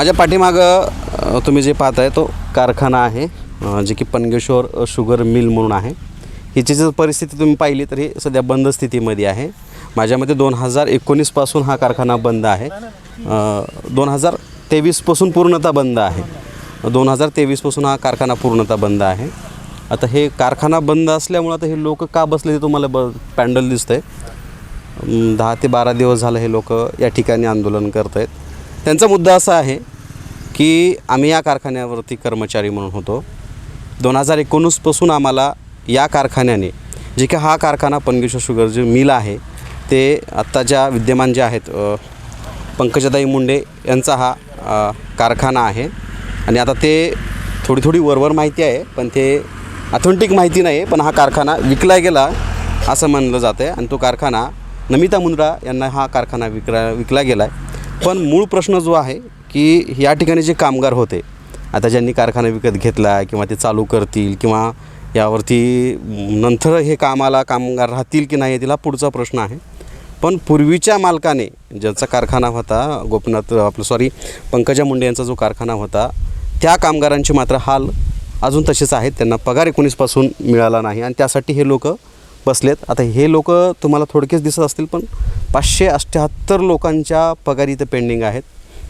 माझ्या पाठीमागं तुम्ही जे पाहताय तो कारखाना आहे जे की पनगेश्वर शुगर मिल म्हणून आहे. हिची जर परिस्थिती तुम्ही पाहिली तर ही सध्या बंद स्थितीमध्ये आहे. माझ्यामध्ये दोन हजार एकोणीसपासून हा कारखाना बंद आहे. दोन हजार तेवीसपासून पूर्णतः बंद आहे. दोन हजार तेवीसपासून हा कारखाना पूर्णतः बंद आहे. आता हे कारखाना बंद असल्यामुळं आता हे लोक का बसले ते तुम्हाला ब पॅन्डल दिसतं आहे दहा ते बारा दिवस झालं हे लोक या ठिकाणी आंदोलन करत आहेत त्यांचा मुद्दा असा आहे की आम्ही या कारखान्यावरती कर्मचारी म्हणून होतो. दोन हजार एकोणीसपासून आम्हाला या कारखान्याने जे की हा कारखाना पनगेश्वर शुगर जे मिल आहे ते आत्ताच्या विद्यमान जे आहेत अ, पंकजाताई मुंडे यांचा हा कारखाना आहे. आणि आता ते थोडी थोडी वरवर माहिती आहे पण ते ऑथेंटिक माहिती नाही आहे पण हा कारखाना विकला गेला असं म्हणलं जातं आहे आणि तो कारखाना नमिता मुंद्रा यांना हा कारखाना विकला विकला गेला आहे पण मूळ प्रश्न जो आहे की या ठिकाणी जे कामगार होते आता ज्यांनी कारखाना विकत घेतला किंवा ते चालू करतील किंवा यावरती नंतर हे कामाला कामगार राहतील की नाही तिला पुढचा प्रश्न आहे. पण पूर्वीच्या मालकाने ज्यांचा कारखाना होता गोपीनाथ आपलं सॉरी पंकजा मुंडे यांचा जो कारखाना होता त्या कामगारांचे मात्र हाल अजून तसेच आहेत त्यांना पगार एकोणीसपासून मिळाला नाही. आणि त्यासाठी हे लोक बसलेत. आता हे लोक तुम्हाला थोडकेच दिसत असतील पण पाचशे अठ्ठ्याहत्तर लोकांच्या पगारी इथं पेंडिंग आहेत.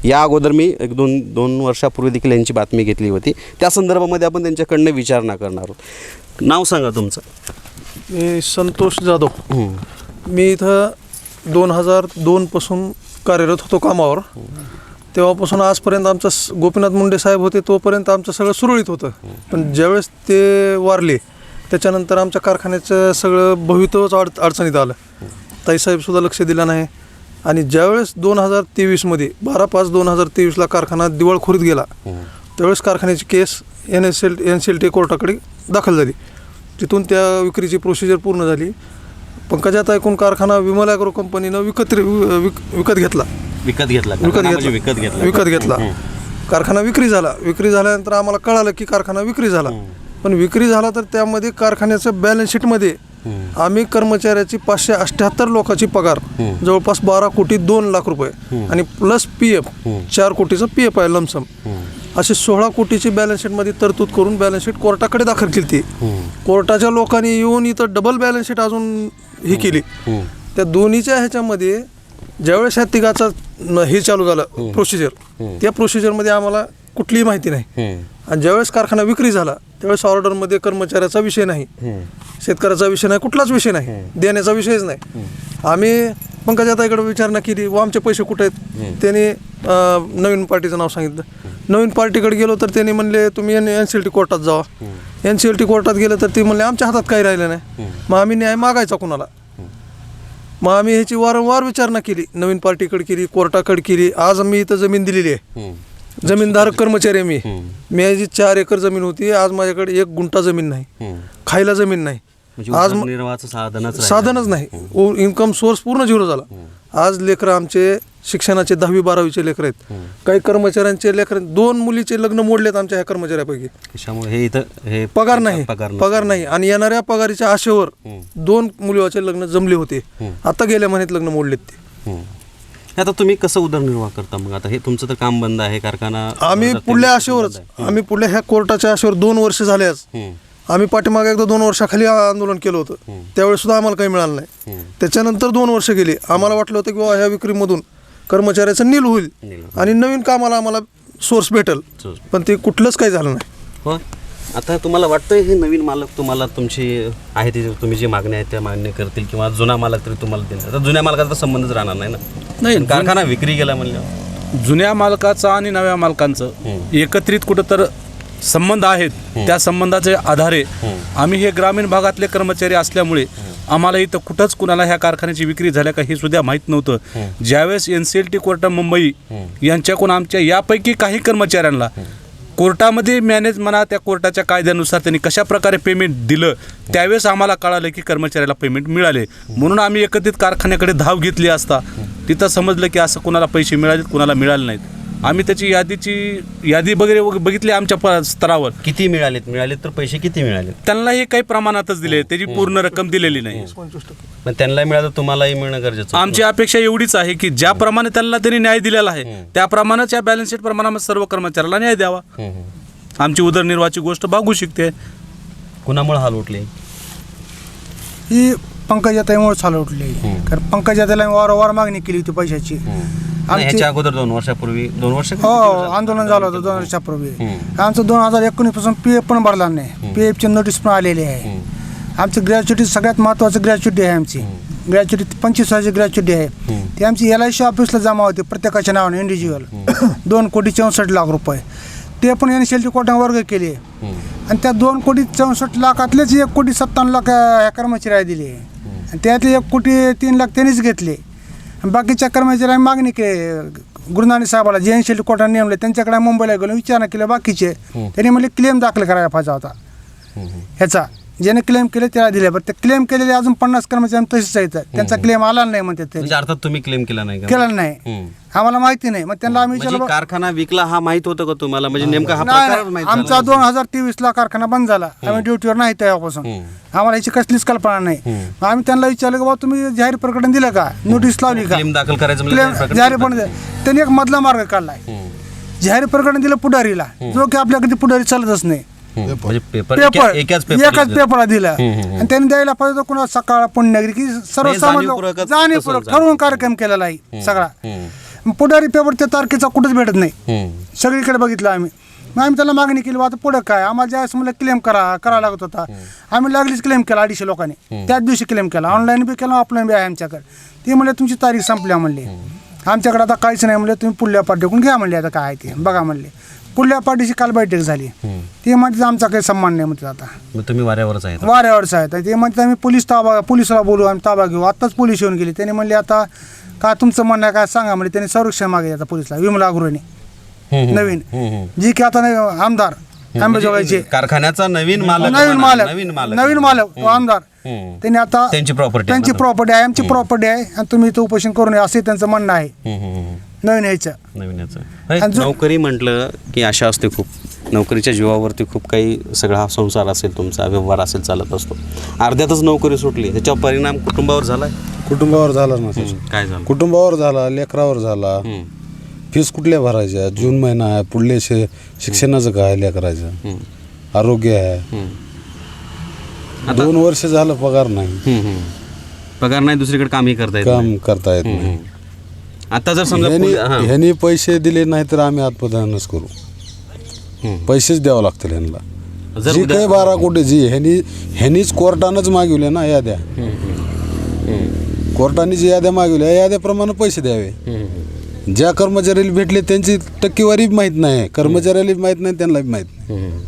या अगोदर मी एक दोन दोन वर्षापूर्वी देखील यांची बातमी घेतली होती. त्या संदर्भामध्ये आपण त्यांच्याकडनं विचारणा करणार आहोत. नाव सांगा तुमचं. मी संतोष जाधव. मी इथं दोन हजार दोनपासून कार्यरत होतो कामावर. तेव्हापासून आजपर्यंत आमचं गोपीनाथ मुंडे साहेब होते तोपर्यंत आमचं सगळं सुरळीत होतं. पण ज्यावेळेस ते वारले त्याच्यानंतर आमच्या कारखान्याचं सगळं भवितव्यच अड अडचणीत आलं. ताईसाहेबसुद्धा लक्ष दिलं नाही. आणि ज्यावेळेस दोन हजार तेवीसमध्ये बारा पाच दोन हजार तेवीसला कारखाना दिवाळखोरीत गेला त्यावेळेस कारखान्याची case N S L N C L T कोर्टाकडे दाखल झाली. तिथून त्या विक्रीची प्रोसिजर पूर्ण झाली. पंकजात ऐकून कारखाना विमल ॲग्रो कंपनीनं विकत विक विकत घेतला. विकत घेतला विकत म्हणजे घेतला. विकत घेतला. विकत घेतला. कारखाना विक्री झाला. विक्री झाल्यानंतर आम्हाला कळालं की कारखाना विक्री झाला. पण विक्री झाला तर त्यामध्ये कारखान्याचं बॅलन्स शीटमध्ये आम्ही कर्मचाऱ्याची पाचशे अठ्ठ्याहत्तर लोकांची पगार जवळपास बारा कोटी दोन लाख रुपये. आणि प्लस पी एफ चार कोटीचं पी एफ आहे लमसम असे सोळा कोटीची बॅलन्स शीटमध्ये तरतूद करून बॅलन्स शीट कोर्टाकडे दाखल केली ती. कोर्टाच्या लोकांनी येऊन इथं डबल बॅलन्स शीट अजून ही केली. त्या दोन्हीच्या ह्याच्यामध्ये ज्यावेळेस ह्या तिघाचा हे चालू झालं प्रोसिजर त्या प्रोसिजरमध्ये आम्हाला कुठलीही माहिती नाही. आणि ज्यावेळेस कारखाना विक्री झाला त्यावेळेस ऑर्डरमध्ये कर्मचाऱ्याचा विषय नाही. शेतकऱ्याचा विषय नाही कुठलाच विषय नाही. देण्याचा विषयच नाही. आम्ही पंकजाताईकडे विचारणा केली व आमचे पैसे कुठे आहेत? त्यांनी नवीन पार्टीचं नाव सांगितलं. नवीन पार्टीकडे गेलो तर त्यांनी म्हणले तुम्ही N N C L T कोर्टात जावा. एन सी एल टी कोर्टात गेलं तर ते म्हणले आमच्या हातात काही राहिलं नाही. मग आम्ही न्याय मागायचा कुणाला? मग आम्ही ह्याची वारंवार विचारणा केली नवीन पार्टीकडे केली कोर्टाकडे केली. आज आम्ही इथं जमीन दिलेली आहे. जमीनधारक कर्मचारी मी. मी जी चार एकर जमीन होती आज माझ्याकडे एक गुंठा जमीन नाही. खायला जमीन नाही. म्हणजे आज साधनच नाही. इन्कम सोर्स पूर्ण झिरो झाला. आज लेकरं आमचे शिक्षणाचे दहावी बारावीचे लेकर आहेत. काही कर्मचाऱ्यांचे लेकर दोन मुलीचे लग्न मोडलेत आमच्या ह्या कर्मचाऱ्यापैकी. हे इथं हे पगार नाही. पगार नाही. आणि येणाऱ्या पगारीच्या आशेवर दोन मुलीचे लग्न जमले होते. आता गेल्या महिन्यात लग्न मोडलेत ते. आता तुम्ही कसं उदरनिर्वाह करता मग? आता हे तुमचं तर काम बंद आहे कारखाना आम्ही बंद पुढल्या आहे. आशेवरच आम्ही पुढल्या ह्या कोर्टाच्या आशेवर दोन वर्ष झाले आज. हं. आम्ही पाठीमागे एकदा दोन वर्षाखाली आंदोलन केलं होतं. त्यावेळेस सुद्धा आम्हाला काही मिळालं नाही. त्याच्यानंतर दोन वर्ष गेली. आम्हाला वाटलं होतं की बाबा ह्या विक्रीमधून कर्मचाऱ्याचं नील होईल नील. आणि नवीन कामाला आम्हाला सोर्स भेटेल. पण ते कुठलंच काही झालं नाही. हो. आता तुम्हाला वाटतंय हे नवीन मालक तुम्हाला तुमची आहे ती तुम्ही जी मागणी आहे त्या मान्य करतील किंवा जुना मालक तरी तुम्हाला देईल आता जुन्या मालकाचा संबंधच राहणार नाही ना. नाही, कारखाना विक्री गेला म्हणलं. जुन्या मालकाचा आणि नव्या मालकांचं एकत्रित कुठं तर संबंध आहेत त्या संबंधाचे आधारे आम्ही हे ग्रामीण भागातले कर्मचारी असल्यामुळे आम्हाला इथं कुठंच कुणाला ह्या कारखान्याची विक्री झाल्या का हे सुद्धा माहीत नव्हतं. ज्यावेळेस N C L T court Mumbai यांच्याकडून आमच्या यापैकी काही कर्मचाऱ्यांना कोर्टामध्ये मॅनेज म्हणा त्या कोर्टाच्या कायद्यानुसार त्यांनी कशा प्रकारे पेमेंट दिलं त्यावेळेस आम्हाला कळालं की कर्मचाऱ्याला पेमेंट मिळाले. म्हणून आम्ही एकत्रित कारखान्याकडे धाव घेतली असता. तिथं समजलं की असं कुणाला पैसे मिळालेत कुणाला मिळाले नाहीत. आम्ही त्याची यादीची यादी वगैरे वग- बघितली आमच्या प- स्तरावर. किती मिळालेत? मिळालेत तर पैसे किती मिळालेत? त्यांना हे काही प्रमाणातच दिले त्याची पूर्ण रक्कम दिलेली नाही. पण त्यांना मिळालं तुम्हालाही मिळणं गरजेचं होतं. आमची अपेक्षा एवढीच आहे की ज्याप्रमाणे त्यांना त्यांनी न्याय दिलेला आहे त्याप्रमाणेच या बॅलन्स शीट प्रमाणे सर्व कर्मचाऱ्याला न्याय द्यावा. हम्म, हम्म. आमची उदरनिर्वाहाची गोष्ट भागू शकते. कुणामुळे हाल उठले? ही पंकजाताईमुळे चालू उठली हम्म. कारण पंकजाताईला आम्ही वारंवार मागणी केली होती पैशाची. ह्याच्या अगोदर दोन वर्षापूर्वी दोन वर्ष हो आंदोलन झालं होतं दोन वर्षापूर्वी. हम्म. आमचं दोन हजार एकोणीसपासून पी एफ पण भरला नाही. पी एफची नोटीस पण आलेली आहे. आमचं ग्रॅच्युटी सगळ्यात महत्त्वाचं ग्रॅच्युटी आहे आमची. ग्रॅच्युटी पंचवीस हजारची ग्रॅच्युटी आहे. ती आमची एल आय सी ऑफिसला जमा होती प्रत्येकाच्या नावाने इंडिव्हिज्युअल दोन कोटी चौसष्ट लाख रुपये. ते पण एन शेल्टी कोर्टाने वर्ग केले. आणि त्या दोन कोटी चौसष्ट लाखातलेच एक कोटी सत्तावन्न लाख अं, ह्या कर्मचाऱ्याला दिले. आणि त्यातले एक कोटी तीन लाख त्यांनीच घेतले. बाकीच्या कर्मचाऱ्यांनी मागणी केली गुरुनानक साहेबाला जे शेल्टी कोर्टाने नेमले त्यांच्याकडे मुंबईला गेलो विचारणा केली बाकीचे. त्यांनी म्हणले क्लेम दाखल करायला पाहिजे होता. ह्याचा. ज्याने क्लेम केले त्याला दिले. बरं ते क्लेम केलेले अजून पन्नास कर्मचारी तसेच आहेत. त्यांचा क्लेम आला नाही म्हणते म्हणजे अर्थात तुम्ही क्लेम केला नाही का? केला नाही. हम्म. आम्हाला माहिती नाही. मग त्यांना आम्ही म्हणजे विचारलं कारखाना विकला हा माहीत होतं का तुम्हाला? म्हणजे नेमका हा नाही प्रकारच नाही. माहीत आमचा दोन हजार तेवीस ला कारखाना बंद झाला. आम्ही ड्युटीवर नाही तेव्हापासून. आम्हाला याची कसलीच कल्पना नाही. मग आम्ही त्यांना विचारलं की बाबा तुम्ही जाहीर प्रकटन दिलं का? नोटीस लावली का? क्लेम दाखल करायचं म्हणजे जाहीर पण त्यांनी एक मधला मार्ग काढलाय. जाहीर प्रकरण दिलं पुढारीला. जो की आपल्याकडे पुढारी चालतच नाही. म्हणजे पेपर. पेपर एका- एकाच पेपर एकाच पेपरला दिला. आणि त्यांनी द्यायला पाहिजे होतं कुणा सकाळ पुण्यगिरी की सर्वसामान्य जाणीवपूर्वकच जाणीवपूर्वक ठरवून कार्यक्रम केलेला आहे सगळा. पुढारी पेपर त्या तारखेचा कुठंच भेटत नाही. हम्म. सगळीकडे बघितलं आम्ही. मग आम्ही त्याला मागणी केली बा आता पुढं काय? आम्हाला ज्यावेळेस मला क्लेम करा करावा लागत होता. आम्ही लागलीच क्लेम केला अडीचशे लोकांनी. त्याच दिवशी क्लेम केला. ऑनलाईन बी केला ऑफलाईन बी आहे आमच्याकडे. ते म्हणले तुमची तारीख संपल्या म्हणले. आमच्याकडे आता काहीच नाही म्हणले तुम्ही पुढल्या पार्टीकडून घ्या म्हणले आता काय आहे ते. बघा म्हणले. पुढल्या पार्टीची काल बैठक झाली. ते म्हणते आमचा काही सन्मान नाही म्हणतात आता. मग तुम्ही वाऱ्यावरच आहे वाऱ्यावरच आहेत. ते म्हणतात आम्ही पोलीस ताबा पोलिसला बोलू आम्ही ताबा घेऊ. आत्ताच पोलीस येऊन गेले. त्यांनी म्हणले आता काय तुमचं म्हणणं आहे काय सांगा म्हणजे त्यांनी संरक्षण मागे आता पोलिसला विमला अग्रवानी नवीन. जी की आता आमदार. आंबेजोगाईचे. कारखान्याचा नवीन मालक नवीन मालक. नवीन मालक नवीन मालक तो आमदार. त्यांनी आता त्यांची property त्यांची. प्रॉपर्टी आहे आमची प्रॉपर्टी आहे आणि तुम्ही इथं उपोषण करू नये असे त्यांचं म्हणणं आहे. नवीन यायचं. नवीन याचं. नोकरी म्हटलं की आशा असते खूप. नोकरीच्या जीवावरती खूप काही सगळा हा संसार असेल तुमचा व्यवहार असेल चालत असतो. अर्ध्यातच नोकरी सुटली त्याच्यावर परिणाम कुटुंबावर झालाय? कुटुंबावर झाला ना. काय झालं? कुटुंबावर झाला लेकरावर झाला. फीस कुठल्या भरायच्या? जून महिना आहे पुढले शे शिक्षणाचं काय लेकरायचं हम्म, आरोग्य आहे. हम्म. दोन वर्ष झालं पगार नाही. हम्म, हम्म. पगार नाही दुसरीकडे कामही करता येत नाही. काम करता येत नाही. आता जर समजा ह्यांनी पुढे- हां. ह्यांनी पैसे दिले नाही तर आम्ही आत्मदानच करू. हम्म. पैसेच द्यावं लागतील ह्यांना. जर जी उद्या- काही बारा कोटी जी ह्यांनी ह्यांनीच कोर्टानंच मागवले ना याद्या. कोर्टाने जी याद्या मागवल्या या याद्याप्रमाणे पैसे द्यावे. हम्म, ज्या कर्मचाऱ्याला भेटले त्यांची टक्केवारी माहीत नाही. कर्मचाऱ्याला माहीत नाही त्यांना माहीत नाही. हम्म.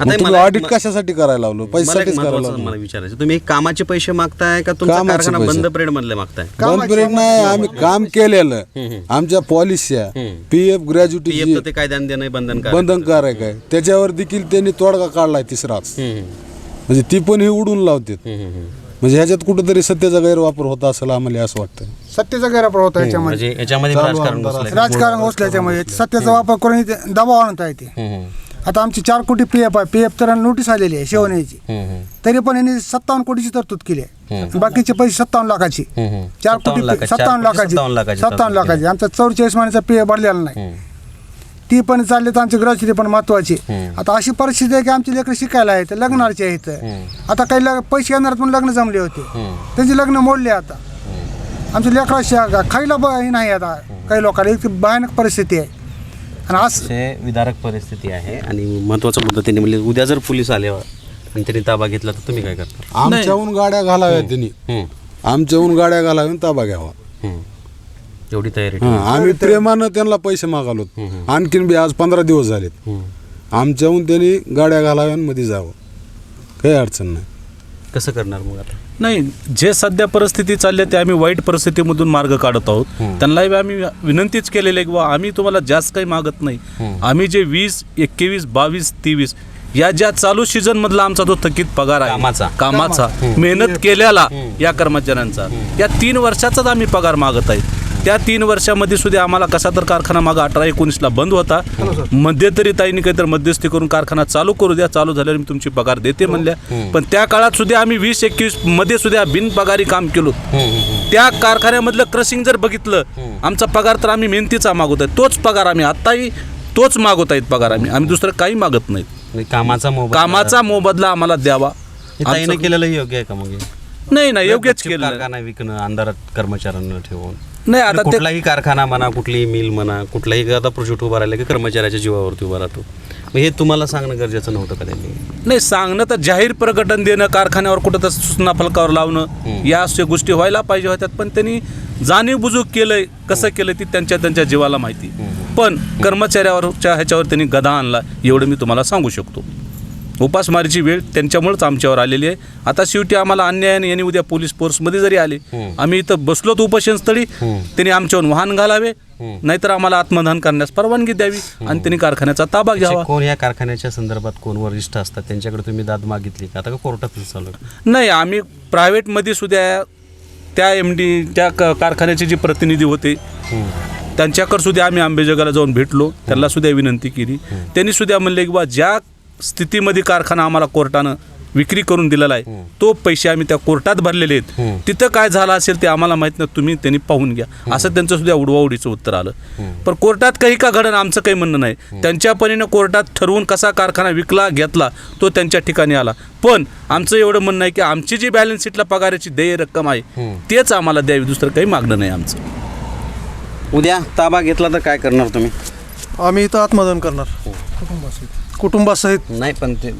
मग आता तुम्ही मला- ऑडिट कशासाठी करायला लावलो मला एक पैशासाठीच करायला लावलो मला विचारायचं तुम्ही कामाचे पैसे मागताय का तुमचा कामाचे कारखाना पैसे. बंद पिरियड मधले मागताय पिरियड नाही आम्ही काम केलेलं. आमच्या पॉलिस्या. पी एफ ग्रॅज्युटी पीएफ ते कायद्याने देणं बंधनकारक. बंधनकारक आहे. त्याच्यावर देखील त्यांनी तोडगा काढलाय तिसराच. हम्म, म्हणजे ती पण ही उडून लावतात. हम्म, हम्म. म्हणजे ह्याच्यात कुठेतरी सत्याचा गैरवापर होत असेल आम्हाला असं वाटतं सत्तेचा गैरवापर होता याच्यामध्ये. म्हणजे याच्यामध्ये राजकारण घुसलंय. राजकारण याच्यामध्ये सत्तेचा वापर करून इथे दबाव आणता येते. हम्म, आता आमची चार कोटी पी एफ आहे पी एफ तर नोटीस आलेली आहे शेवण्याची हम्म, हम्म. तरी पण यांनी सत्तावन्न कोटीची तरतूद केली आहे. बाकीचे पैसे सत्तावन्न लाखाची. हम्म, हम्म. चार 57 कोटी लाखाची, चार सत्तावन्न कोटी लाखाची. सत्तावन्न लाखाची सत्तावन्न तरतूद लाखाची आमचा चौवेचाळीस महिन्याचा पी एफ भरलेला नाही. हम्म. ती पण चालली तर आमची ग्रॅच्युटी पण महत्वाची. आता अशी परिस्थिती आहे की आमची लेकरं शिकायला आहेत लग्नाचे आहेत. आता काही लग- पैसे येणार पण लग्न जमले होते. त्यांचे लग्न मोडले आता. आमच्या लेकराशी खायला ब- हे नाही आता. काही लोकांना इतकी भयानक परिस्थिती आहे. आणि असं असे विदारक परिस्थिती आहे. आणि महत्त्वाचा मुद्दा त्यांनी म्हणजे उद्या जर पोलीस आले आणि त्यांनी ताबा घेतला तर तुम्ही काय करता? आमच्याहून गाड्या घालाव्या त्यांनी. हम्म, आमच्याहून गाड्या घालाव्या आणि ताबा घ्यावा. हम्म. एवढी तयारी हा, आम्ही प्रेमानं त्यांना पैसे मागालो. आणखीन बी आज पंधरा दिवस झालेत. आमच्याहून त्यांनी गाड्या घालाव्या आणि मध्ये जावं. काही अडचण नाही. कसं करणार मग आता? नाही जे सध्या परिस्थिती चालली आहे ते आम्ही वाईट परिस्थितीमधून मार्ग काढत आहोत. त्यांनाही आम्ही विनंतीच केलेली आहे की बा आम्ही तुम्हाला जास्त काही मागत नाही. आम्ही जे वीस एकवीस बावीस तेवीस या ज्या चालू सीझन मधला आमचा जो थकीत पगार आहे कामाचा. कामाचा मेहनत केल्याला या कर्मचाऱ्यांचा. या तीन वर्षाचाच आम्ही पगार मागत आहे. त्या तीन वर्षामध्ये सुद्धा आम्हाला कसा तर कारखाना मागं अठरा एकोणीसला बंद होता. मध्यंतरी ताईंनी काहीतरी मध्यस्थी करून कारखाना चालू करू द्या चालू झाल्यावर मी तुमची पगार देते म्हणल्या. पण त्या काळात सुद्धा आम्ही वीस एकवीसमध्ये सुद्धा बिनपगारी काम केलो. त्या कारखान्यामधलं क्रशिंग जर बघितलं आमचा पगार तर आम्ही मेहनतीचा मागवत आहे. तोच पगार आम्ही आत्ताही तोच मागवत आहेत पगार आम्ही. आम्ही दुसरं काही मागत नाहीत कामाचा मोबदला. कामाचा मोबदला आम्हाला द्यावा. हे केलेलं योग्य आहे का मग हे? नाही नाही योग्यच केलं विकणं अंधारात कर्मचाऱ्यांना ठेवून. नाही आता ते कुठलाही कारखाना म्हणा कुठलीही मिल म्हणा कुठलाही आता प्रोजेक्ट उभा राहिला की कर्मचाऱ्याच्या जीवावरती उभा राहतो. मग हे तुम्हाला सांगणं गरजेचं नव्हतं का त्यांनी? नाही सांगणं तर जाहीर प्रकटन देणं कारखान्यावर कुठं तर सूचना फलकावर लावणं या अशा गोष्टी व्हायला पाहिजे होत्यात. पण त्यांनी जाणीवबुजूक केलंय कसं केलं ती त्यांच्या त्यांच्या जीवाला माहिती. पण कर्मचाऱ्यावरच्या ह्याच्यावर त्यांनी गदा आणला एवढं मी तुम्हाला सांगू शकतो. उपासमारीची वेळ त्यांच्यामुळेच आमच्यावर आलेली आहे. आता शेवटी आम्हाला अन्यायाने यांनी उद्या पोलीस फोर्समध्ये जरी आले आम्ही इथं बसलोत उपोषणस्थळी त्यांनी आमच्यावर वाहन घालावे नाहीतर आम्हाला आत्मदहन करण्यास परवानगी द्यावी आणि त्यांनी कारखान्याचा ताबा घ्यावा. कोण या कारखान्याच्या संदर्भात कोण वरिष्ठ असतात? त्यांच्याकडे तुम्ही दाद मागितली का? आता का कोर्टातच चालू? नाही आम्ही प्रायव्हेटमध्ये सुद्धा त्या एम डी त्या कारखान्याचे जे प्रतिनिधी होते त्यांच्याकडे सुद्धा आम्ही आंबेजोगाला जाऊन भेटलो. त्यांना सुद्धा विनंती केली. त्यांनी सुद्धा म्हणले की बा ज्या स्थितीमध्ये कारखाना आम्हाला कोर्टानं विक्री करून दिलेला आहे. तो पैसे आम्ही त्या कोर्टात भरलेले आहेत. तिथं काय झालं असेल ते आम्हाला माहीत नाही. तुम्ही त्यांनी पाहून घ्या. असं त्यांचं सुद्धा उडवाउडीचं उत्तर आलं. पण कोर्टात काही का घडण आमचं काही म्हणणं नाही. त्यांच्या परीनं कोर्टात ठरवून कसा कारखाना विकला घेतला तो त्यांच्या ठिकाणी आला. पण आमचं एवढं म्हणणं आहे की आमची जी बॅलन्स शीटला पगाराची देय रक्कम आहे तेच आम्हाला द्यावी. दुसरं काही मागणं नाही आमचं. उद्या ताबा घेतला तर काय करणार तुम्ही? आम्ही इथं आत्मदान करणार. कुटुंबासहित? नाही पण ते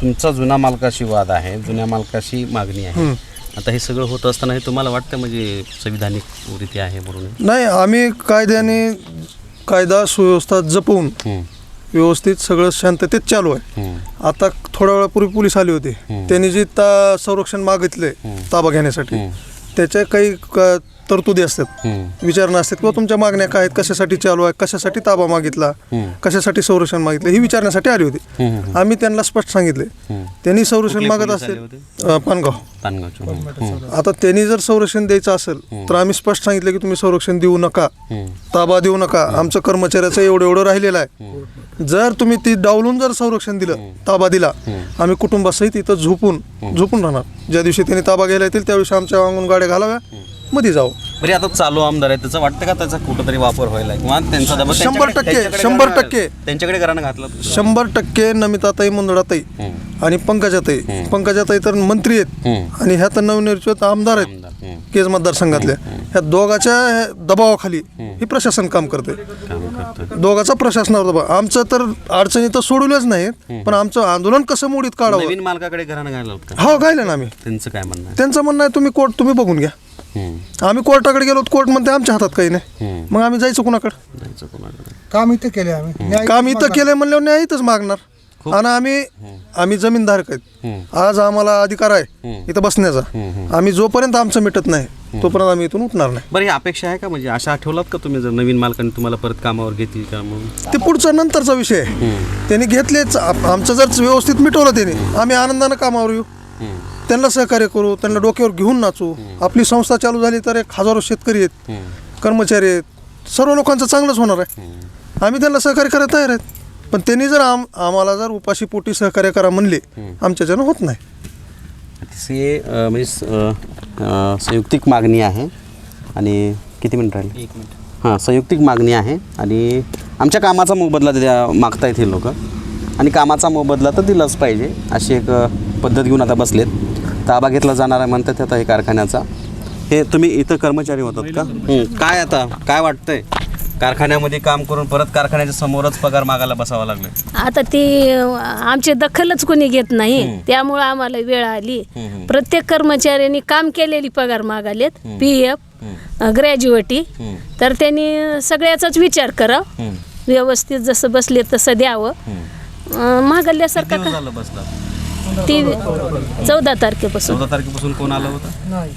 तुमचा जुना मालकाशी वाद आहे जुन्या मालकाशी मागणी आहे. आता हे सगळं होत असताना हे तुम्हाला वाटतं म्हणजे संविधानिक रीती आहे म्हणून? नाही आम्ही कायद्याने कायदा सुव्यवस्था जपवून व्यवस्थित सगळं शांततेत चालू आहे. आता थोड्या वेळापूर्वी पोलीस आले होते. त्यांनी जे ता संरक्षण मागितले ताबा घेण्यासाठी त्याच्या काही तरतुदी असतात. विचारणा असतात किंवा तुमच्या मागण्या काय आहेत कशासाठी चालू आहे कशासाठी ताबा मागितला कशासाठी संरक्षण मागितलं ही विचारण्यासाठी आली होती. आम्ही त्यांना स्पष्ट सांगितले. त्यांनी संरक्षण मागत असेल पानगाव. आता त्यांनी जर संरक्षण द्यायचं असेल तर आम्ही स्पष्ट सांगितलं की तुम्ही संरक्षण देऊ नका ताबा देऊ नका आमचं कर्मचाऱ्याचं एवढं एवढं राहिलेलं आहे. जर तुम्ही ती डावलून जर संरक्षण दिलं ताबा दिला आम्ही कुटुंबासहित इथं झोपून झोपून राहणार. ज्या दिवशी त्यांनी ताबा घ्यायला येतील त्या दिवशी आमच्या अंगून गाड्या घालाव्या. मध्ये जाऊ. बरे आता चालू आमदार आहे त्याचं वाटतं का त्याचा कुठंतरी वापर व्हायला किंवा त्यांचा दबाव शंभर टक्के, त्यांच्याकडे शंभर टक्के. त्यांच्याकडे घराणं घातलं शंभर टक्के नमिताताई मुंदडाताई आणि पंकजाताई. पंकजाताई तर मंत्री आहेत. आणि ह्या तर नवनिर्मित आमदार आहेत. केज मतदारसंघातल्या ह्या दोघाच्या दबावाखाली हे प्रशासन काम करते काम करतोय. दोघाचा प्रशासनावर दबाव. आमचं तर अडचणी तर सोडवल्याच नाहीत पण आमचं आंदोलन कसं मोडीत काढावं? नवीन मालकाकडे घालत का? हो गायलं ना आम्ही. त्यांचं काय म्हणणं आहे? त्यांचं म्हणणं आहे तुम्ही कोर्ट तुम्ही बघून घ्या. आम्ही कोर्टाकडे गेलो कोर्ट म्हणते आमच्या हातात काही नाही. मग आम्ही जायचं कुणाकडे? जायचं कोणाकडे? काम इथं केले आम्ही. न्याय काम इथं केलंय म्हणल्यावर न्याय इथंच मागणार. आणि आम्ही आम्ही जमीनधारक आहेत. आज आम्हाला अधिकार आहे इथं बसण्याचा. आम्ही जोपर्यंत आमचं मिटत नाही तोपर्यंत आम्ही इथून उठणार नाही. बरं ही अपेक्षा आहे का? म्हणजे आशा ठेवलात का तुम्ही? जर नवीन मालकाने तुम्हाला परत कामावर घेतील का म्हणून? ते पुढचा नंतरचा विषय आहे. त्यांनी घेतलेच. आमचं जर व्यवस्थित मिटवलं त्यांनी आम्ही आनंदानं कामावर येऊ. त्यांना सहकार्य करू त्यांना डोक्यावर घेऊन नाचू. आपली संस्था चालू झाली तर एक हजारो शेतकरी आहेत कर्मचारी आहेत. सर्व लोकांचं चांगलंच होणार आहे. आम्ही त्यांना सहकार्य करायला तयार आहेत. पण त्यांनी जर आम आम्हाला जर उपाशी पोटी सहकार्य करा म्हणले आमच्याच्यानं होत नाही. अतिशय म्हणजे संयुक्तिक मागणी आहे आणि किती मिनिट राहिले? हां संयुक्तिक मागणी आहे आणि आमच्या कामाचा मोबदला द्या मागतायत हे लोक. आणि कामाचा मोबदला तर दिलाच पाहिजे अशी एक पद्धत घेऊन आता बसलेत. ताबा घेतला जाणार आहे म्हणतात आता हे कारखान्याचा. हे तुम्ही इथं कर्मचारी होतात का? काय आता? काय वाटतंय? कारखान्यामध्ये काम करून परत कारखान्याच्या समोरच पगार मागायला बसावा लागलं. आता ती आमची दखलच कोणी घेत नाही. त्यामुळं आम्हाला वेळ आली. प्रत्येक कर्मचाऱ्यांनी काम केलेली पगार मागालेत. पी एफ ग्रॅज्युएटी तर त्यांनी सगळ्याचाच विचार करा. व्यवस्थित जसं बसले तसं द्यावं. मागल्यासारखं का? झालं बसला? ती चौदा तारखेपासून. चौदा तारखेपासून कोण आलं होतं? नाही.